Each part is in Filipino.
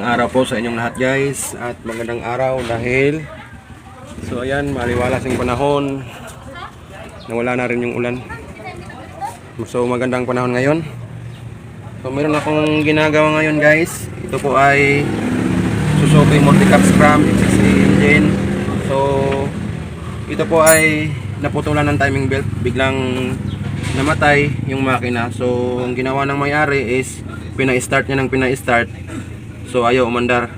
araw po sa inyong lahat guys at magandang araw dahil so ayan maliwalas yung panahon. Nawala na rin yung ulan. So magandang panahon ngayon. So meron akong ginagawa ngayon guys. Ito po ay Suzuki Multicap Scrum XC engine so ito po ay naputulan ng timing belt. Biglang namatay yung makina. So ang ginawa ng may-ari is pina-start niya ng pina-start So ayaw umandar.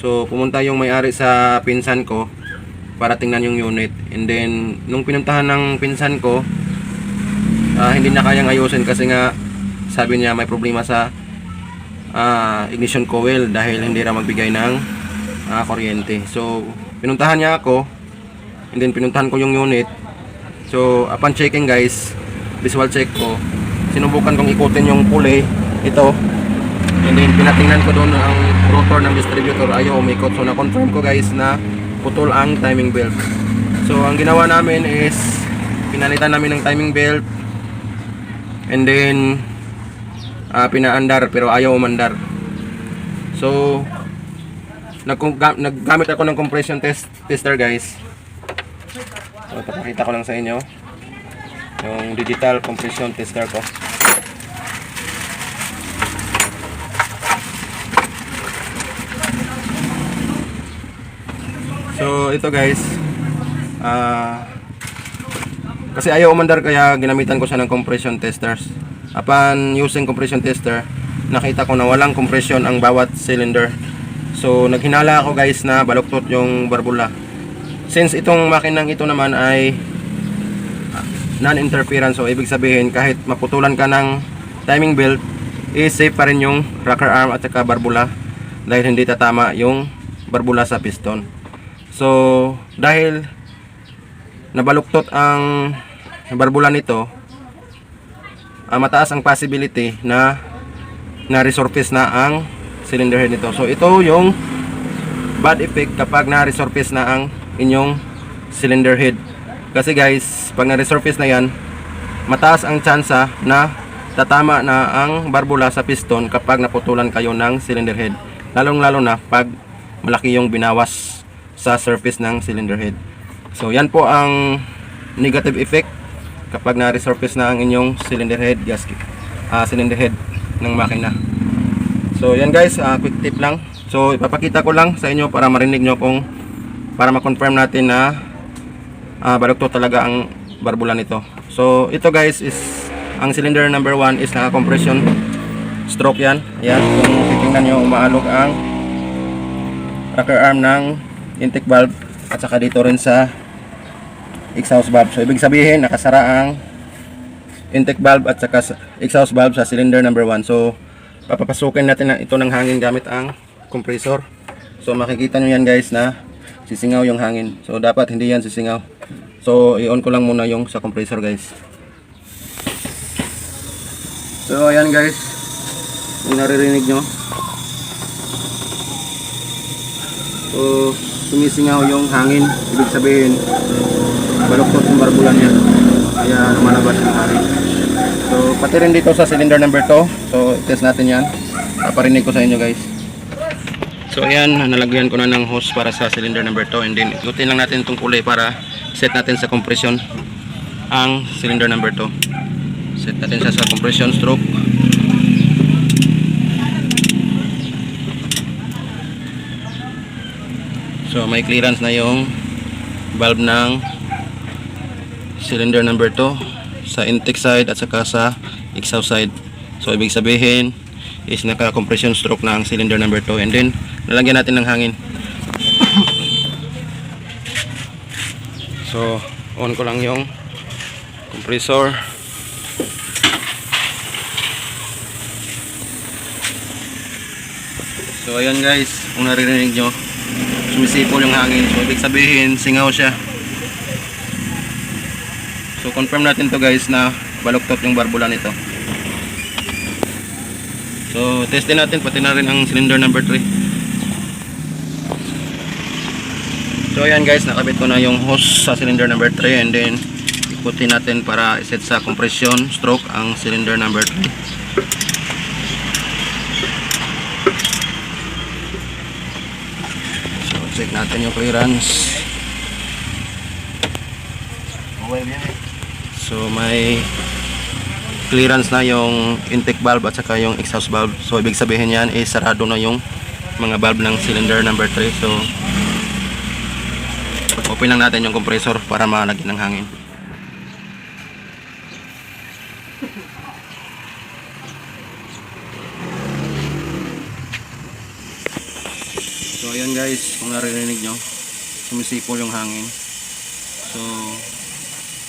So pumunta yung may-ari sa pinsan ko para tingnan yung unit. And then nung pinuntahan ng pinsan ko, ah, hindi na kayang ayusin kasi nga sabi niya may problema sa ah, ignition coil dahil hindi ra magbigay ng ah, kuryente. So pinuntahan niya ako and then pinuntahan ko yung unit. So upon checking guys, visual check ko, sinubukan kong ikutin yung pulley ito pinatingnan ko doon ang rotor ng distributor ayaw umikot. So na-confirm ko guys na putol ang timing belt. So ang ginawa namin is pinalitan namin ng timing belt. And then ah, pinaandar pero ayaw umandar. So naggamit ako ng compression test tester guys. So papakita ko lang sa inyo yung digital compression tester ko. So ito guys, ah kasi ayaw umandar kaya ginamitan ko siya ng compression testers. Upon using compression tester, nakita ko na walang compression ang bawat cylinder. So naghinala ako guys na baluktot yung barbula. Since itong makinang ito naman ay non-interference, so ibig sabihin kahit maputulan ka ng timing belt, is safe pa rin yung rocker arm at saka barbula dahil hindi tatama yung barbula sa piston. So, dahil nabaluktot ang barbula nito, ah, mataas ang possibility na na-resurface na ang cylinder head nito. So, ito yung bad effect kapag na-resurface na ang inyong cylinder head. Kasi guys, pag na-resurface na yan, mataas ang tsansa na tatama na ang barbula sa piston kapag naputulan kayo ng cylinder head. Lalong lalo na pag malaki yung binawas sa surface ng cylinder head. So yan po ang negative effect kapag na-resurface na ang inyong cylinder head gasket, ah cylinder head ng makina. So yan guys, ah, quick tip lang. So ipapakita ko lang sa inyo para marinig nyo kung para ma-confirm natin na ah, baluktot talaga ang barbula nito. So ito guys is ang cylinder number 1 is naka-compression stroke yan. Yan, kung titingnan nyo umaalog ang rocker arm ng intake valve at saka dito rin sa exhaust valve. So ibig sabihin nakasara ang intake valve at saka sa- exhaust valve sa cylinder number 1. So papapasukin natin na ito ng hangin gamit ang compressor. So makikita nyo yan guys na sisingaw yung hangin. So dapat hindi yan sisingaw. So i-on ko lang muna yung sa compressor guys. So ayan guys. Yung naririnig nyo. So sumisingaw yung hangin. Ibig sabihin baluktot yung barbulan niya. Kaya lumalabas yung hangin. So pati rin dito sa cylinder number 2. So test natin yan. Paparinig ko sa inyo guys. So ayan, nalagyan ko na ng hose para sa cylinder number 2 and then ikutin lang natin itong kulay para set natin sa compression ang cylinder number 2. Set natin siya sa compression stroke. So may clearance na yung valve ng cylinder number 2 sa intake side at saka sa exhaust side. So ibig sabihin is naka-compression stroke na ang cylinder number 2 and then lalagyan natin ng hangin. so on ko lang yung compressor. So ayan guys, kung naririnig nyo, sumisipol yung hangin. So ibig sabihin, singaw siya. So confirm natin to guys na baluktot yung barbula nito. So testin natin pati na rin ang cylinder number 3. So ayan guys, nakabit ko na yung hose sa cylinder number 3 and then ikutin natin para iset sa compression stroke ang cylinder number 3. Check natin yung clearance. So may clearance na yung intake valve at saka yung exhaust valve. So ibig sabihin yan is sarado na yung mga valve ng cylinder number 3. So open lang natin yung compressor para malagyan ng hangin. So ayan guys, kung naririnig nyo, sumisipol yung hangin. So,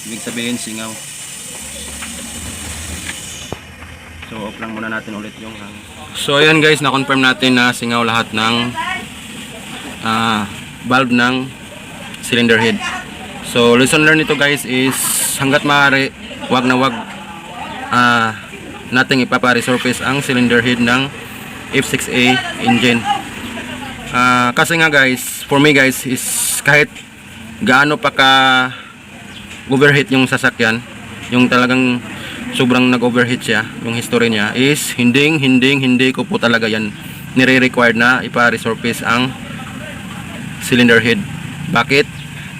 ibig sabihin singaw. So off lang muna natin ulit yung hangin. So ayan guys, na-confirm natin na singaw lahat ng ah, valve ng cylinder head. So lesson learned nito guys is hanggat maaari, wag na wag ah, nating ipapa-resurface ang cylinder head ng F6A engine. Ah, kasi nga guys, for me guys is kahit gaano pa ka overheat yung sasakyan, yung talagang sobrang nag-overheat siya, yung history niya is hinding hinding hindi ko po talaga yan nire-required na ipa-resurface ang cylinder head. Bakit?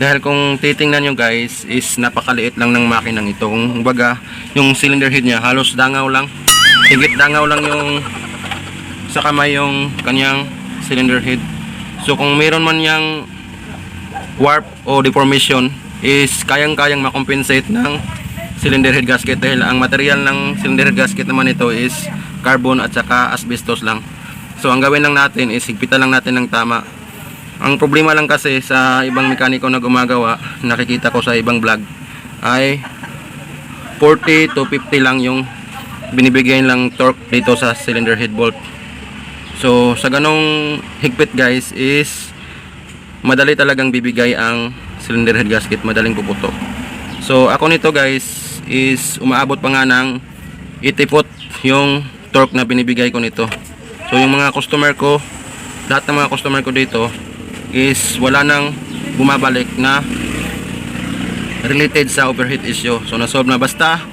Dahil kung titingnan nyo guys is napakaliit lang ng makinang ito. Kung baga, yung cylinder head niya halos dangaw lang. Higit dangaw lang yung sa kamay yung kanyang cylinder head. So kung meron man yang warp o deformation is kayang-kayang makompensate ng cylinder head gasket dahil ang material ng cylinder head gasket naman ito is carbon at saka asbestos lang. So ang gawin lang natin is higpitan lang natin ng tama. Ang problema lang kasi sa ibang mekaniko na gumagawa, nakikita ko sa ibang vlog ay 40 to 50 lang yung binibigay lang torque dito sa cylinder head bolt. So sa ganong higpit guys is madali talagang bibigay ang cylinder head gasket, madaling puputok. So ako nito guys is umaabot pa nga ng 80 foot yung torque na binibigay ko nito. So yung mga customer ko, lahat ng mga customer ko dito is wala nang bumabalik na related sa overheat issue. So nasolve na basta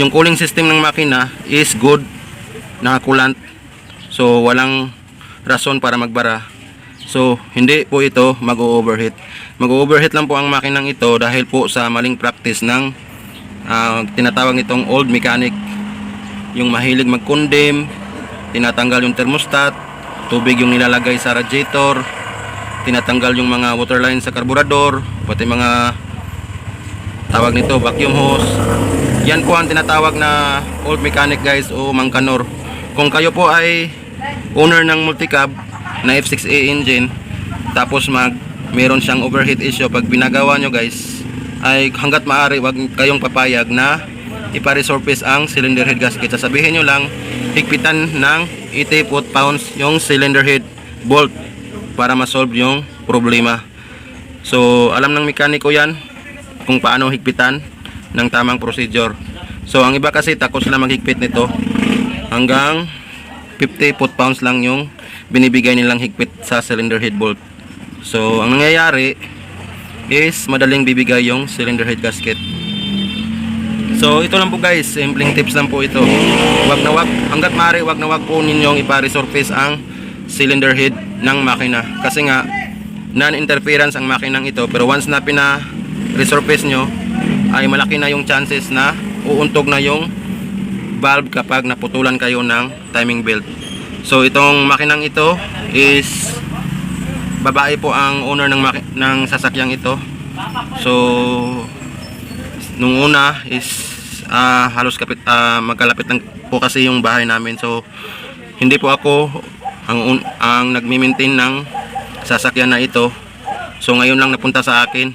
yung cooling system ng makina is good, nakakulant. So walang rason para magbara. So hindi po ito mag-overheat. Mag-overheat lang po ang makinang ito dahil po sa maling practice ng ah, tinatawag nitong old mechanic. Yung mahilig mag-condemn, tinatanggal yung thermostat, tubig yung nilalagay sa radiator, tinatanggal yung mga water line sa karburador, pati mga tawag nito vacuum hose. Yan po ang tinatawag na old mechanic guys o mangkanor. Kung kayo po ay owner ng multicab na F6A engine tapos mag meron siyang overheat issue pag binagawa nyo guys ay hanggat maaari wag kayong papayag na ipa-resurface ang cylinder head gasket. Sasabihin nyo lang higpitan ng 80 foot pounds yung cylinder head bolt para ma-solve yung problema. So alam ng mekaniko yan kung paano higpitan ng tamang procedure. So ang iba kasi takot sila maghigpit nito hanggang 50 foot pounds lang yung binibigay nilang higpit sa cylinder head bolt. So ang nangyayari is madaling bibigay yung cylinder head gasket. So ito lang po guys, simpleng tips lang po ito. Wag na wag, hanggat maaari wag na wag po ninyong ipa-resurface ang cylinder head ng makina. Kasi nga non-interference ang makinang ito pero once na pina-resurface nyo ay malaki na yung chances na uuntog na yung valve kapag naputulan kayo ng timing belt. So itong makinang ito is babae po ang owner ng ng sasakyang ito. So nung una is ah, halos kapit ah, magkalapit lang po kasi yung bahay namin. So hindi po ako ang ang nagmi-maintain ng sasakyan na ito. So ngayon lang napunta sa akin.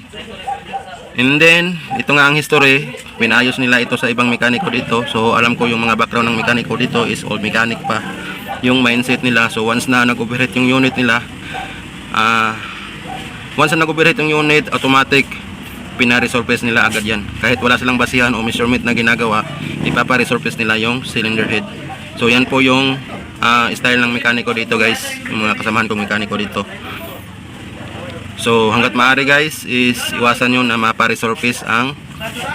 And then, ito nga ang history, pinayos nila ito sa ibang mekaniko dito. So alam ko yung mga background ng mekaniko dito is old mechanic pa. Yung mindset nila. So once na nag-overheat yung unit nila, ah once na nag-overheat yung unit, automatic pina-resurface nila agad yan. Kahit wala silang basihan o measurement na ginagawa, ipapa-resurface nila yung cylinder head. So yan po yung ah, style ng mekaniko dito guys, yung mga kasamahan kong mekaniko dito. So hanggat maaari guys is iwasan nyo na mapa-resurface ang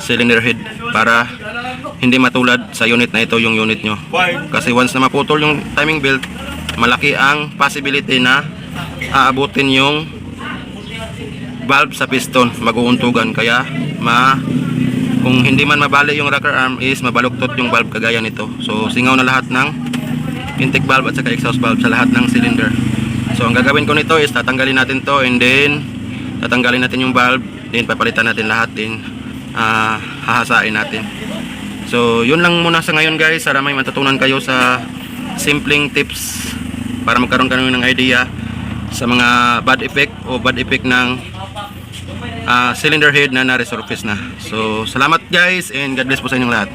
cylinder head para hindi matulad sa unit na ito yung unit nyo. Kasi once na maputol yung timing belt, malaki ang possibility na aabutin yung valve sa piston mag-uuntugan. Kaya ma kung hindi man mabali yung rocker arm is mabaluktot yung valve kagaya nito. So singaw na lahat ng intake valve at saka exhaust valve sa lahat ng cylinder so ang gagawin ko nito is tatanggalin natin to and then tatanggalin natin yung valve then papalitan natin lahat din ah, hahasain natin so yun lang muna sa ngayon guys sana may matutunan kayo sa simpleng tips para magkaroon kayo ng idea sa mga bad effect o bad effect ng ah, cylinder head na na-resurface na. So, salamat guys and God bless po sa inyong lahat.